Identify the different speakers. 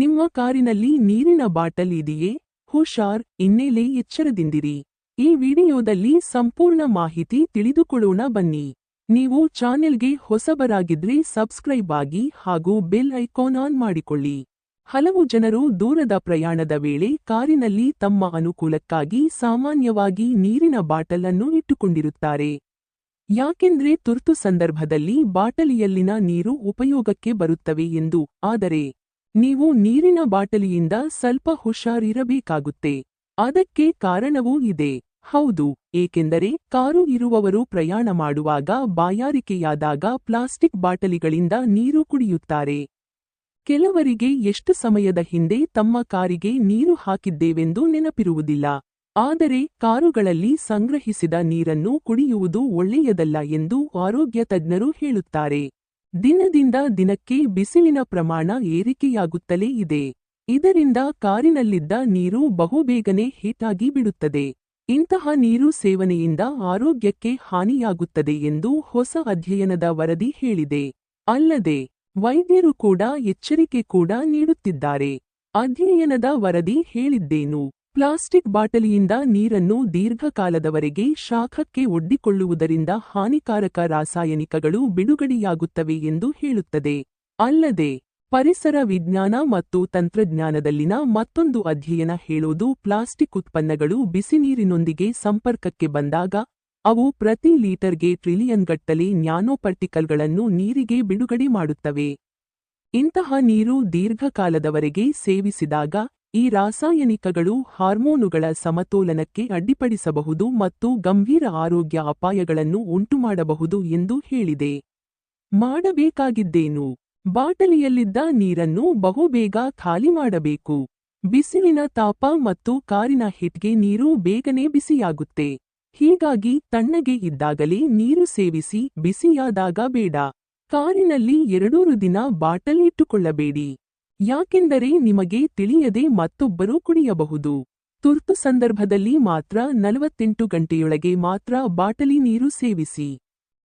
Speaker 1: ನಿಮ್ಮ ಕಾರಿನಲ್ಲಿ ನೀರಿನ ಬಾಟಲ್ ಇದೆಯೇ? ಹುಷಾರ್, ಇನ್ನೇಲೆ ಎಚ್ಚರದಿಂದಿರಿ. ಈ ವಿಡಿಯೋದಲ್ಲಿ ಸಂಪೂರ್ಣ ಮಾಹಿತಿ ತಿಳಿದುಕೊಳ್ಳೋಣ ಬನ್ನಿ. ನೀವು ಚಾನೆಲ್ಗೆ ಹೊಸಬರಾಗಿದ್ರೆ ಸಬ್ಸ್ಕ್ರೈಬ್ ಆಗಿ ಹಾಗೂ ಬೆಲ್ ಐಕಾನ್ ಆನ್ ಮಾಡಿಕೊಳ್ಳಿ. ಹಲವು ಜನರು ದೂರದ ಪ್ರಯಾಣದ ವೇಳೆ ಕಾರಿನಲ್ಲಿ ತಮ್ಮ ಅನುಕೂಲಕ್ಕಾಗಿ ಸಾಮಾನ್ಯವಾಗಿ ನೀರಿನ ಬಾಟಲ್ ಅನ್ನು ಇಟ್ಟುಕೊಂಡಿರುತ್ತಾರೆ. ಯಾಕೆಂದ್ರೆ ತುರ್ತು ಸಂದರ್ಭದಲ್ಲಿ ಬಾಟಲಿಯಲ್ಲಿನ ನೀರು ಉಪಯೋಗಕ್ಕೆ ಬರುತ್ತವೆ ಎಂದು, ಆದರೆ ನೀವು ನೀರಿನ ಬಾಟಲಿಯಿಂದ ಸ್ವಲ್ಪ ಹುಷಾರಿರಬೇಕಾಗುತ್ತೆ. ಅದಕ್ಕೆ ಕಾರಣವೂ ಇದೆ. ಹೌದು, ಏಕೆಂದರೆ ಕಾರು ಇರುವವರು ಪ್ರಯಾಣ ಮಾಡುವಾಗ ಬಾಯಾರಿಕೆಯಾದಾಗ ಪ್ಲಾಸ್ಟಿಕ್ ಬಾಟಲಿಗಳಿಂದ ನೀರು ಕುಡಿಯುತ್ತಾರೆ. ಕೆಲವರಿಗೆ ಎಷ್ಟು ಸಮಯದ ಹಿಂದೆ ತಮ್ಮ ಕಾರಿಗೆ ನೀರು ಹಾಕಿದ್ದೇವೆಂದು ನೆನಪಿರುವುದಿಲ್ಲ. ಆದರೆ ಕಾರುಗಳಲ್ಲಿ ಸಂಗ್ರಹಿಸಿದ ನೀರನ್ನು ಕುಡಿಯುವುದು ಒಳ್ಳೆಯದಲ್ಲ ಎಂದು ಆರೋಗ್ಯ ತಜ್ಞರು ಹೇಳುತ್ತಾರೆ. ದಿನದಿಂದ ದಿನಕ್ಕೆ ಬಿಸಿಲಿನ ಪ್ರಮಾಣ ಏರಿಕೆಯಾಗುತ್ತಲೇ ಇದೆ. ಇದರಿಂದ ಕಾರಿನಲ್ಲಿದ್ದ ನೀರು ಬಹುಬೇಗನೆ ಹೀಟಾಗಿ ಬಿಡುತ್ತದೆ. ಇಂತಹ ನೀರು ಸೇವನೆಯಿಂದ ಆರೋಗ್ಯಕ್ಕೆ ಹಾನಿಯಾಗುತ್ತದೆ ಎಂದು ಹೊಸ ಅಧ್ಯಯನದ ವರದಿ ಹೇಳಿದೆ. ಅಲ್ಲದೆ, ವೈದ್ಯರು ಕೂಡ ಎಚ್ಚರಿಕೆ ಕೂಡ ನೀಡುತ್ತಿದ್ದಾರೆ. ಅಧ್ಯಯನದ ವರದಿ ಹೇಳಿದ್ದೇನು? ಪ್ಲಾಸ್ಟಿಕ್ ಬಾಟಲಿಯಿಂದ ನೀರನ್ನು ದೀರ್ಘಕಾಲದವರೆಗೆ ಶಾಖಕ್ಕೆ ಒಡ್ಡಿಕೊಳ್ಳುವುದರಿಂದ ಹಾನಿಕಾರಕ ರಾಸಾಯನಿಕಗಳು ಬಿಡುಗಡೆಯಾಗುತ್ತವೆ ಎಂದು ಹೇಳುತ್ತದೆ. ಅಲ್ಲದೆ, ಪರಿಸರ ವಿಜ್ಞಾನ ಮತ್ತು ತಂತ್ರಜ್ಞಾನದಲ್ಲಿನ ಮತ್ತೊಂದು ಅಧ್ಯಯನ ಹೇಳೋದು ಪ್ಲಾಸ್ಟಿಕ್ ಉತ್ಪನ್ನಗಳು ಬಿಸಿನೀರಿನೊಂದಿಗೆ ಸಂಪರ್ಕಕ್ಕೆ ಬಂದಾಗ, ಅವು ಪ್ರತಿ ಲೀಟರ್ಗೆ ಟ್ರಿಲಿಯನ್ಗಟ್ಟಲೆ ನ್ಯಾನೋಪರ್ಟಿಕಲ್ಗಳನ್ನು ನೀರಿಗೆ ಬಿಡುಗಡೆ ಮಾಡುತ್ತವೆ. ಇಂತಹ ನೀರು ದೀರ್ಘಕಾಲದವರೆಗೆ ಸೇವಿಸಿದಾಗ ಈ ರಾಸಾಯನಿಕಗಳು ಹಾರ್ಮೋನುಗಳ ಸಮತೋಲನಕ್ಕೆ ಅಡ್ಡಿಪಡಿಸಬಹುದು ಮತ್ತು ಗಂಭೀರ ಆರೋಗ್ಯ ಅಪಾಯಗಳನ್ನು ಉಂಟುಮಾಡಬಹುದು ಎಂದು ಹೇಳಿದೆ. ಮಾಡಬೇಕಾಗಿದ್ದೇನು? ಬಾಟಲಿಯಲ್ಲಿದ್ದ ನೀರನ್ನು ಬಹುಬೇಗ ಖಾಲಿ ಮಾಡಬೇಕು. ಬಿಸಿಲಿನ ತಾಪ ಮತ್ತು ಕಾರಿನ ಹಿಟ್ಗೆ ನೀರು ಬೇಗನೆ ಬಿಸಿಯಾಗುತ್ತೆ. ಹೀಗಾಗಿ ತಣ್ಣಗೆ ಇದ್ದಾಗಲೇ ನೀರು ಸೇವಿಸಿ ಬಿಸಿಯಾದಾಗ ಬೇಡ. ಕಾರಿನಲ್ಲಿ ಎರಡೂರು ದಿನ ಬಾಟಲ್ ಇಟ್ಟುಕೊಳ್ಳಬೇಡಿ. ಯಾಕೆಂದರೆ ನಿಮಗೆ ತಿಳಿಯದೆ ಮತ್ತೊಬ್ಬರು ಕುಡಿಯಬಹುದು. ತುರ್ತು ಸಂದರ್ಭದಲ್ಲಿ ಮಾತ್ರ ನಲವತ್ತೆಂಟು ಗಂಟೆಯೊಳಗೆ ಮಾತ್ರ ಬಾಟಲಿ ನೀರು ಸೇವಿಸಿ.